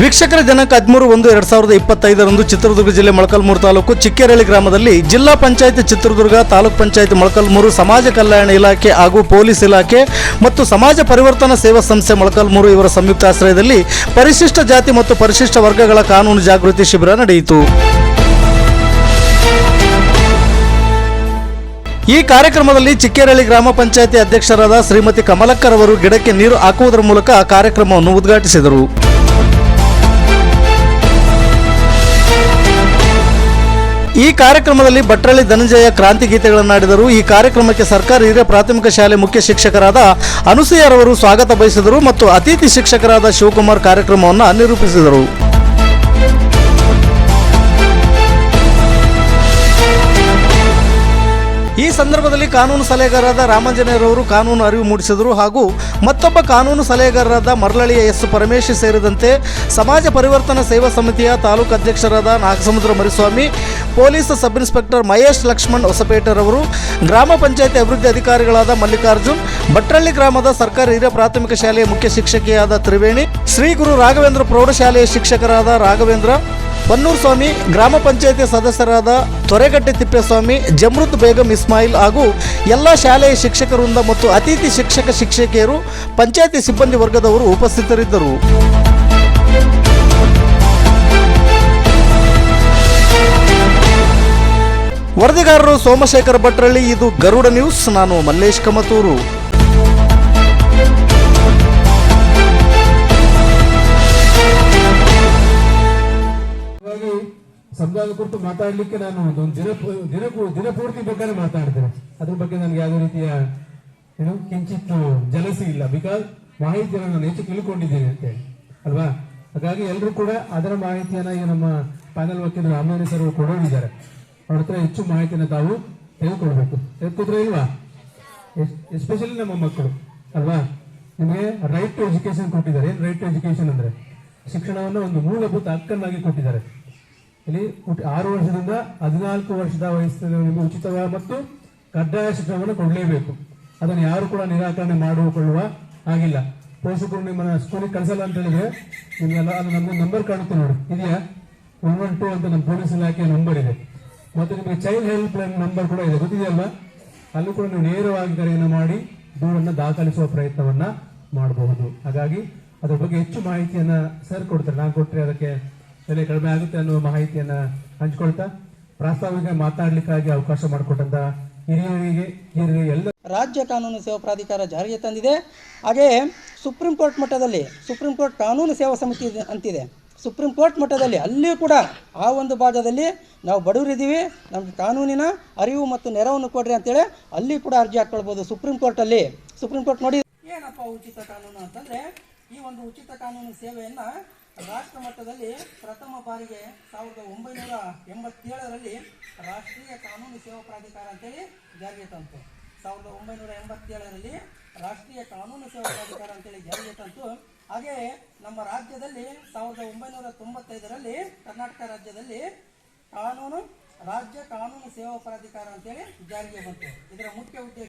ವೀಕ್ಷಕರ ದಿನಾಂಕ ಹದಿಮೂರು ಒಂದು ಎರಡ್ ಸಾವಿರದ ಇಪ್ಪತ್ತೈದರಂದು ಚಿತ್ರದುರ್ಗ ಜಿಲ್ಲೆ ಮೊಳಕಲ್ಮೂರು ತಾಲೂಕು ಚಿಕ್ಕೇರಳ್ಳಿ ಗ್ರಾಮದಲ್ಲಿ ಜಿಲ್ಲಾ ಪಂಚಾಯತ್ ಚಿತ್ರದುರ್ಗ, ತಾಲೂಕ್ ಪಂಚಾಯತ್ ಮೊಳಕಲ್ಮೂರು ಸಮಾಜ ಕಲ್ಯಾಣ ಇಲಾಖೆ ಹಾಗೂ ಪೊಲೀಸ್ ಇಲಾಖೆ ಮತ್ತು ಸಮಾಜ ಪರಿವರ್ತನಾ ಸೇವಾ ಸಂಸ್ಥೆ ಮೊಳಕಲ್ಮೂರು ಇವರ ಸಂಯುಕ್ತ ಆಶ್ರಯದಲ್ಲಿ ಪರಿಶಿಷ್ಟ ಜಾತಿ ಮತ್ತು ಪರಿಶಿಷ್ಟ ವರ್ಗಗಳ ಕಾನೂನು ಜಾಗೃತಿ ಶಿಬಿರ ನಡೆಯಿತು. ಈ ಕಾರ್ಯಕ್ರಮದಲ್ಲಿ ಚಿಕ್ಕೇರಳ್ಳಿ ಗ್ರಾಮ ಪಂಚಾಯತಿ ಅಧ್ಯಕ್ಷರಾದ ಶ್ರೀಮತಿ ಕಮಲಕ್ಕರ್ ಅವರು ಗಿಡಕ್ಕೆ ನೀರು ಹಾಕುವುದರ ಮೂಲಕ ಕಾರ್ಯಕ್ರಮವನ್ನು ಉದ್ಘಾಟಿಸಿದರು. ಈ ಕಾರ್ಯಕ್ರಮದಲ್ಲಿ ಭಟ್ರಳ್ಳಿ ಧನಂಜಯ ಕ್ರಾಂತಿ ಗೀತೆಗಳನ್ನಾಡಿದರು ಈ ಕಾರ್ಯಕ್ರಮಕ್ಕೆ ಸರ್ಕಾರಿ ಹಿರಿಯ ಪ್ರಾಥಮಿಕ ಶಾಲೆ ಮುಖ್ಯ ಶಿಕ್ಷಕರಾದ ಅನುಸೂಯರವರು ಸ್ವಾಗತ ಬಯಸಿದರು ಮತ್ತು ಅತಿಥಿ ಶಿಕ್ಷಕರಾದ ಶಿವಕುಮಾರ್ ಕಾರ್ಯಕ್ರಮವನ್ನು ನಿರೂಪಿಸಿದರು. ಈ ಸಂದರ್ಭದಲ್ಲಿ ಕಾನೂನು ಸಲಹೆಗಾರರಾದ ರಾಮಾಂಜನೇಯರವರು ಕಾನೂನು ಅರಿವು ಮೂಡಿಸಿದರು ಹಾಗೂ ಮತ್ತೊಬ್ಬ ಕಾನೂನು ಸಲಹೆಗಾರರಾದ ಮರಳಳಿಯ ಎಸ್ ಪರಮೇಶ್ ಸೇರಿದಂತೆ ಸಮಾಜ ಪರಿವರ್ತನಾ ಸೇವಾ ಸಮಿತಿಯ ತಾಲೂಕು ಅಧ್ಯಕ್ಷರಾದ Nagasamudra Mariswamy, police sub inspector Mahesh Lakshman ಹೊಸಪೇಟರವರು, ಗ್ರಾಮ ಪಂಚಾಯತಿ ಅಭಿವೃದ್ಧಿ ಅಧಿಕಾರಿಗಳಾದ ಮಲ್ಲಿಕಾರ್ಜುನ್, ಭಟ್ರಳ್ಳಿ ಗ್ರಾಮದ ಸರ್ಕಾರಿ ಹಿರಿಯ ಪ್ರಾಥಮಿಕ ಶಾಲೆಯ ಮುಖ್ಯ ಶಿಕ್ಷಕಿಯಾದ ತ್ರಿವೇಣಿ, ಶ್ರೀ ಗುರು ರಾಘವೇಂದ್ರ ಪ್ರೌಢಶಾಲೆಯ ಶಿಕ್ಷಕರಾದ ರಾಘವೇಂದ್ರ ಬನ್ನೂರು ಸ್ವಾಮಿ, ಗ್ರಾಮ ಪಂಚಾಯತಿ ಸದಸ್ಯರಾದ ತೊರೆಗಟ್ಟೆ ತಿಪ್ಪೇಸ್ವಾಮಿ, ಜಮೃತ್ ಬೇಗಂ ಇಸ್ಮಾಯಿಲ್ ಹಾಗೂ ಎಲ್ಲ ಶಾಲೆಯ ಶಿಕ್ಷಕ ವೃಂದ ಮತ್ತು ಅತಿಥಿ ಶಿಕ್ಷಕ ಶಿಕ್ಷಕಿಯರು, ಪಂಚಾಯತಿ ಸಿಬ್ಬಂದಿ ವರ್ಗದವರು ಉಪಸ್ಥಿತರಿದ್ದರು. ವರದಿಗಾರರು ಸೋಮಶೇಖರ ಭಟ್ರಳ್ಳಿ, ಇದು ಗರುಡ ನ್ಯೂಸ್. ನಾನು ಮಲ್ಲೇಶ್ ಕಮತೂರು. ಸಂವಿಧಾನ ಕುರಿತು ಮಾತಾಡಲಿಕ್ಕೆ ನಾನು ಒಂದು ದಿನ ದಿನಕ್ಕೂ ದಿನಪೂರ್ತಿ ಬೇಕಾದ್ರೆ ಮಾತಾಡ್ತೇನೆ. ಅದ್ರ ಬಗ್ಗೆ ನನಗೆ ಯಾವುದೇ ರೀತಿಯ ಏನು ಕಿಂಚಿತ್ತು ಜಲಸಿ ಇಲ್ಲ. ಬಿಕಾಸ್ ಮಾಹಿತಿಯನ್ನು ನಾನು ಹೆಚ್ಚು ತಿಳ್ಕೊಂಡಿದ್ದೇನೆ ಅಂತೇಳಿ ಅಲ್ವಾ? ಹಾಗಾಗಿ ಎಲ್ಲರೂ ಕೂಡ ಅದರ ಮಾಹಿತಿಯನ್ನ ಈಗ ನಮ್ಮ ಪ್ಯಾನಲ್ ವಕೀಲ ರಾಮನಾಥ್ ಸರ್ ಕೊಡೋಗಿದ್ದಾರೆ ಅವ್ರ ಹತ್ರ ಹೆಚ್ಚು ಮಾಹಿತಿಯನ್ನು ತಾವು ತೆಗೆದುಕೊಳ್ಬೇಕು ತೆಗೆದುಕೊಂಡ್ರೆ ಇಲ್ವಾ? ಎಸ್ಪೆಷಲಿ ನಮ್ಮ ಮಕ್ಕಳು. ಅಲ್ವಾ? ನಿಮಗೆ ರೈಟ್ ಟು ಎಜುಕೇಶನ್ ಕೊಟ್ಟಿದ್ದಾರೆ. ಏನು ರೈಟ್ ಟು ಎಜುಕೇಶನ್ ಅಂದ್ರೆ? ಶಿಕ್ಷಣವನ್ನು ಒಂದು ಮೂಲಭೂತ ಹಕ್ಕನ್ನಾಗಿ ಕೊಟ್ಟಿದ್ದಾರೆ. ಇಲ್ಲಿ ಆರು ವರ್ಷದಿಂದ ಹದಿನಾಲ್ಕು ವರ್ಷದ ವಯಸ್ಸಿನವರಿಗೆ ಉಚಿತವಾಗಿ ಮತ್ತು ಕಡ್ಡಾಯ ಶಿಕ್ಷಣವನ್ನು ಕೊಡಲೇಬೇಕು. ಅದನ್ನು ಯಾರು ಕೂಡ ನಿರಾಕರಣೆ ಮಾಡಿಕೊಳ್ಳುವ ಆಗಿಲ್ಲ ಪೋಷಕರು ನಿಮ್ಮನ್ನ ಸ್ಕೂಲಿಗೆ ಕಳಿಸಲ್ಲ ಅಂತ ಹೇಳಿದ್ರೆ ನಿಮ್ಗೆಲ್ಲ ಅದು ನಮ್ಮ ನಂಬರ್ ಕಾಣುತ್ತೆ ನೋಡಿ. ಇದೆಯಾ? ಒನ್ ಒನ್ ಟೂ ಅಂತ ನಮ್ಮ ಪೊಲೀಸ್ ಇಲಾಖೆಯ ನಂಬರ್ ಇದೆ. ಮತ್ತು ನಿಮಗೆ ಚೈಲ್ಡ್ ಹೆಲ್ಪ್ ಲೈನ್ ನಂಬರ್ ಕೂಡ ಇದೆ. ಗೊತ್ತಿದೆಯಲ್ಲ ಅಲ್ಲೂ ಕೂಡ ನೀವು ನೇರವಾಗಿ ಕರೆಯನ್ನು ಮಾಡಿ ದೂರನ್ನು ದಾಖಲಿಸುವ ಪ್ರಯತ್ನವನ್ನ ಮಾಡಬಹುದು. ಹಾಗಾಗಿ ಅದರ ಬಗ್ಗೆ ಹೆಚ್ಚು ಮಾಹಿತಿಯನ್ನ ಸರ್ ಕೊಡ್ತಾರೆ. ನಾನು ಕೊಟ್ಟರೆ ಅದಕ್ಕೆ ಬೆಲೆ ಕಡಿಮೆ ಆಗುತ್ತೆ ಅನ್ನುವ ಮಾಹಿತಿಯನ್ನ ಹಂಚಿಕೊಳ್ತಾ ಪ್ರಾಸ್ತಾವಿಕ ಮಾತಾಡ್ಲಿಕ್ಕಾಗಿ ಅವಕಾಶ ಮಾಡಿಕೊಟ್ಟಂತ ಹಿರಿಯರಿಗೆ ಹಿರಿಯರಿಗೆ ಎಲ್ಲ ರಾಜ್ಯ ಕಾನೂನು ಸೇವಾ ಪ್ರಾಧಿಕಾರ ಜಾರಿಗೆ ತಂದಿದೆ. ಹಾಗೇ ಸುಪ್ರೀಂ ಕೋರ್ಟ್ ಮಟ್ಟದಲ್ಲಿ ಸುಪ್ರೀಂ ಕೋರ್ಟ್ ಕಾನೂನು ಸೇವಾ ಸಮಿತಿ ಇದೆ- ಅಂತಿದೆ. ಸುಪ್ರೀಂ ಕೋರ್ಟ್ ಮಟ್ಟದಲ್ಲಿ ಅಲ್ಲಿಯೂ ಕೂಡ ಆ ಒಂದು ಭಾಗದಲ್ಲಿ ನಾವು ಬಡವರಿದ್ದೀವಿ ನಮಗೆ ಕಾನೂನಿನ ಅರಿವು ಮತ್ತು ನೆರವನ್ನು ಕೊಡ್ರಿ ಅಂತೇಳಿ ಅಲ್ಲಿ ಕೂಡ ಅರ್ಜಿ ಹಾಕ್ಕೊಳ್ಬೋದು ಸುಪ್ರೀಂ ಕೋರ್ಟಲ್ಲಿ. ಸುಪ್ರೀಂ ಕೋರ್ಟ್ ನೋಡಿ ಏನಪ್ಪ ಉಚಿತ ಕಾನೂನು ಅಂತಂದ್ರೆ ಈ ಒಂದು ಉಚಿತ ಕಾನೂನು ಸೇವೆಯನ್ನು ರಾಷ್ಟ್ರ ಮಟ್ಟದಲ್ಲಿ ಪ್ರಥಮ ಬಾರಿಗೆ ಸಾವಿರದ ಒಂಬೈನೂರ ಎಂಬತ್ತೇಳರಲ್ಲಿ ರಾಷ್ಟ್ರೀಯ ಕಾನೂನು ಸೇವಾ ಪ್ರಾಧಿಕಾರ ಅಂತೇಳಿ ಜಾರಿಗೆ ತಂತು. ಸಾವಿರದ ಒಂಬೈನೂರ ಎಂಬತ್ತೇಳರಲ್ಲಿ ರಾಷ್ಟ್ರೀಯ ಕಾನೂನು ಸೇವಾ ಪ್ರಾಧಿಕಾರ ಅಂತೇಳಿ ಜಾರಿಗೆ ತಂತು. ಹಾಗೆಯೇ ನಮ್ಮ ರಾಜ್ಯದಲ್ಲಿ ಸಾವಿರದ ಒಂಬೈನೂರ ತೊಂಬತ್ತೈದರಲ್ಲಿ ಕರ್ನಾಟಕ ರಾಜ್ಯದಲ್ಲಿ ಕಾನೂನು, ರಾಜ್ಯ ಕಾನೂನು ಸೇವಾ ಪ್ರಾಧಿಕಾರ ಅಂತೇಳಿ ಜಾರಿಗೆ ಬಂತು. ಇದರ ಮುಖ್ಯ ಉದ್ದೇಶ